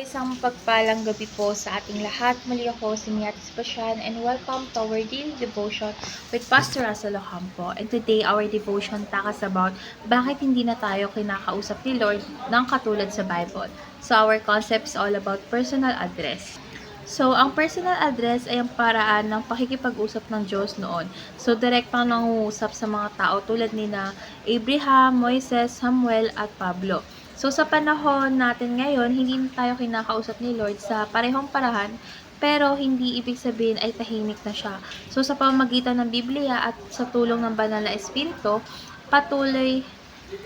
Isang pagpalang gabi po sa ating lahat. Muli ako si Miatis Pasyan and welcome to our daily devotion with Pastor Russell Ocampo. And today, our devotion takas about bakit hindi na tayo kinakausap ni Lord ng katulad sa Bible. So, our concept is all about personal address. So, ang personal address ay ang paraan ng pakikipag-usap ng Diyos noon. So, direktang nangungusap sa mga tao tulad ni na Abraham, Moises, Samuel, at Pablo. So, sa panahon natin ngayon, hindi na tayo kinakausap ni Lord sa parehong parahan, pero hindi ibig sabihin ay tahimik na siya. So, sa pamamagitan ng Biblia at sa tulong ng Banal na Espiritu, patuloy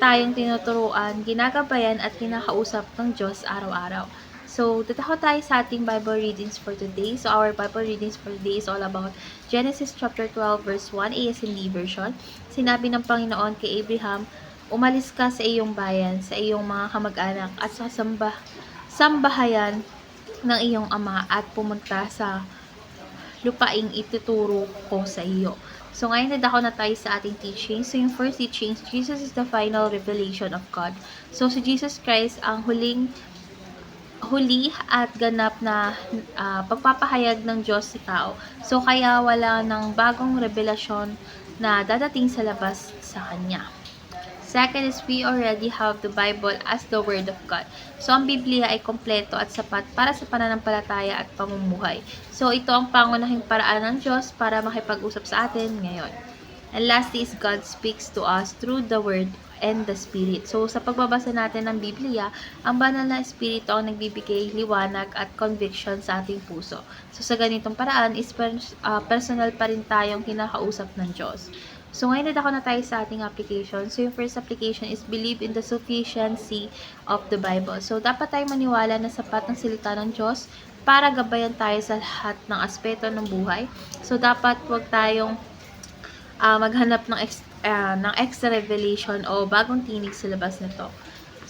tayong tinuturuan, ginagabayan at kinakausap ng Diyos araw-araw. So, tataho tayo sa ating Bible readings for today. So, our Bible readings for today is all about Genesis chapter 12 verse 1 ASMD version. Sinabi ng Panginoon kay Abraham, Umalis ka sa iyong bayan, sa iyong mga kamag-anak at sa samba, sambahayan ng iyong ama at pumunta sa lupaing ituturo ko sa iyo. So, ngayon nadako na tayo sa ating teaching. So, yung first teaching, Jesus is the final revelation of God. So, si Jesus Christ ang huling huli at ganap na ah, pagpapahayag ng Diyos sa tao. So, kaya wala ng bagong revelasyon na dadating sa labas sa Kanya. Second is we already have the Bible as the Word of God. So, ang Biblia ay kompleto at sapat para sa pananampalataya at pamumuhay. So, ito ang pangunahing paraan ng Diyos para makipag-usap sa atin ngayon. And lastly is God speaks to us through the Word and the Spirit. So, sa pagbabasa natin ng Biblia, ang banal na Espiritu ang nagbibigay liwanag at conviction sa ating puso. So, sa ganitong paraan, is pers- ah, personal pa rin tayong kinakausap ng Diyos. So, ngayon na na tayo sa ating application. So, yung first application is believe in the sufficiency of the Bible. So, dapat tayo maniwala na sapat ng salita ng Diyos para gabayan tayo sa lahat ng aspeto ng buhay. So, dapat wag tayong ah, maghanap ng, ex, ah, ng extra revelation o bagong tinig sa labas nito.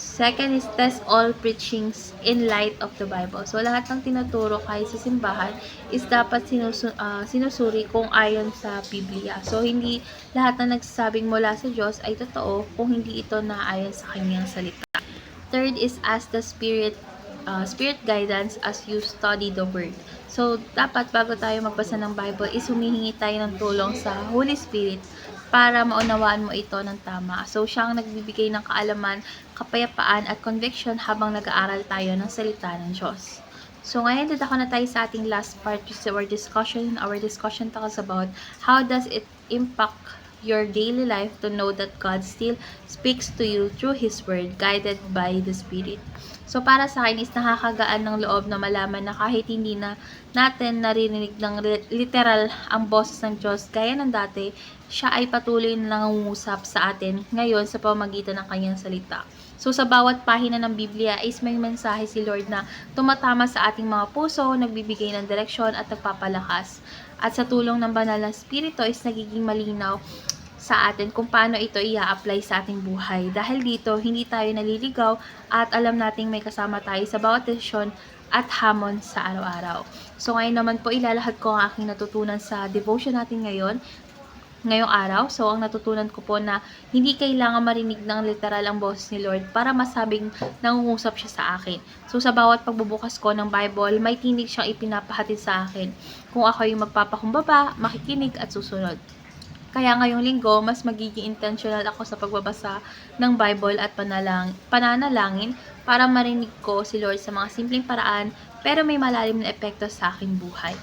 Second is test all preachings in light of the Bible. So, lahat ng tinuturo kahit sa simbahan is dapat sinusu- ah, sinusuri kung ayon sa Biblia. So, hindi lahat na nagsasabing mula sa Diyos ay totoo kung hindi ito naayon sa kanyang salita. Third is ask the Spirit uh, Spirit guidance as you study the Word. So, dapat bago tayo magbasa ng Bible, is humihingi tayo ng tulong sa Holy Spirit para maunawaan mo ito ng tama. So, siya ang nagbibigay ng kaalaman, kapayapaan at conviction habang nag-aaral tayo ng salita ng Diyos. So, ngayon dadako na tayo sa ating last part, which is our discussion. Our discussion talks about how does it impact your daily life to know that God still speaks to you through His Word, guided by the Spirit. So, para sa akin is nakakagaan ng loob na malaman na kahit hindi na natin naririnig ng li- literal ang boses ng Diyos gaya ng dati, siya ay patuloy na nangungusap sa atin ngayon sa pamagitan ng kanyang salita. So, sa bawat pahina ng Biblia is may mensahe si Lord na tumatama sa ating mga puso, nagbibigay ng direksyon at nagpapalakas. At sa tulong ng banal na spirito is nagiging malinaw sa atin kung paano ito ia-apply sa ating buhay. Dahil dito, hindi tayo naliligaw at alam nating may kasama tayo sa bawat desisyon at hamon sa araw-araw. So ngayon naman po ilalahad ko ang aking natutunan sa devotion natin ngayon ngayong araw. So, ang natutunan ko po na hindi kailangan marinig ng literal ang boses ni Lord para masabing nangungusap siya sa akin. So, sa bawat pagbubukas ko ng Bible, may tinig siyang ipinapahatid sa akin. Kung ako yung magpapakumbaba, makikinig at susunod. Kaya ngayong linggo, mas magiging intentional ako sa pagbabasa ng Bible at panalang, pananalangin para marinig ko si Lord sa mga simpleng paraan pero may malalim na epekto sa aking buhay.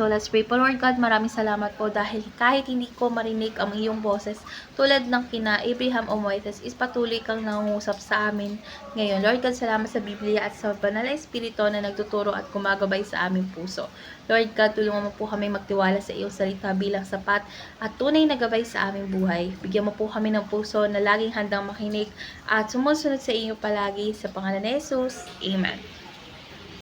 So let's pray po Lord God, maraming salamat po dahil kahit hindi ko marinig ang iyong boses tulad ng kina Abraham o Moises is patuloy kang nangungusap sa amin ngayon. Lord God, salamat sa Biblia at sa banal na Espiritu na nagtuturo at gumagabay sa aming puso. Lord God, tulungan mo po kami magtiwala sa iyong salita bilang sapat at tunay na gabay sa aming buhay. Bigyan mo po kami ng puso na laging handang makinig at sumusunod sa iyo palagi sa pangalan ni Jesus. Amen.